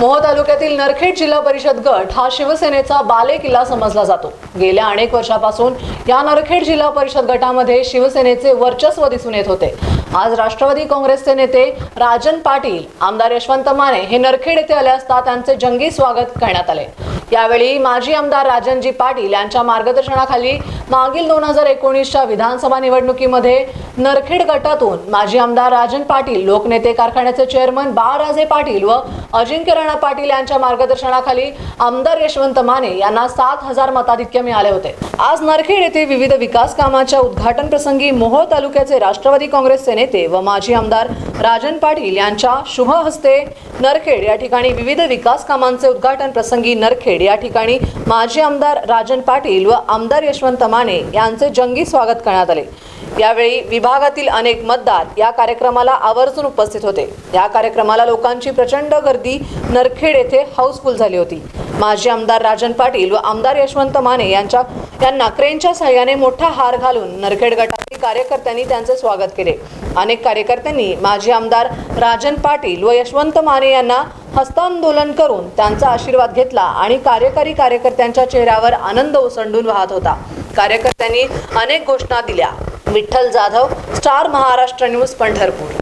मोह तालुक्यातील नरखेड जिल्हा परिषद गट हा शिवसेनेचा बाले किल्ला समजला जातो. गेल्या अनेक वर्षापासून या नरखेड जिल्हा परिषद गटामध्ये शिवसेनेचे वर्चस्व दिसून येत होते. आज राष्ट्रवादी काँग्रेसचे नेते राजन पाटील आमदार यशवंत माने हे नरखेड येथे आले असता त्यांचे जंगी स्वागत करण्यात आले. यावेळी माजी आमदार राजनजी पाटील यांच्या मार्गदर्शनाखाली मागील दोन हजार एकोणीसच्या विधानसभा निवडणुकीमध्ये नरखेड गटातून माजी आमदार राजन पाटील लोकनेते कारखान्याचे चेअरमन बाळराजे पाटील व अजिंक्य राणा पाटील यांच्या मार्गदर्शनाखाली आमदार यशवंत माने यांना सात हजार मताधिक्य मिळाले होते. आज नरखेड येथे विविध विकास कामाच्या उद्घाटन प्रसंगी मोहोळ तालुक्याचे राष्ट्रवादी काँग्रेसचे नेते व माजी आमदार राजन पाटील यांच्या शुभ हस्ते नरखेड या ठिकाणी विविध विकास कामांचे उद्घाटन प्रसंगी नरखेड या ठिकाणी माजी आमदार राजन पाटील व आमदार यशवंत माने यांचे जंगी स्वागत करण्यात आले. यावेळी विभागातील अनेक मतदार या कार्यक्रमाला आवर्जून उपस्थित होते. या कार्यक्रमाला लोकांची प्रचंड गर्दी नरखेड येथे हाऊसफुल झाली होती. माजी आमदार राजन पाटील व आमदार यशवंत माने यांच्या यांना क्रेनच्या सहाय्याने मोठा हार घालून नरखेड गटातील कार्यकर्त्यांनी त्यांचे स्वागत केले. अनेक कार्यकर्त्यांनी माजी आमदार राजन पाटील व यशवंत माने यांना हस्तांदोलन करून त्यांचा आशीर्वाद घेतला आणि कार्यकारी कार्यकर्त्यांच्या चेहऱ्यावर आनंद ओसंडून वाहत होता. कार्यकर्त्यांनी अनेक घोषणा दिल्या. Vitthal Jadhav star Maharashtra news Pandharpur.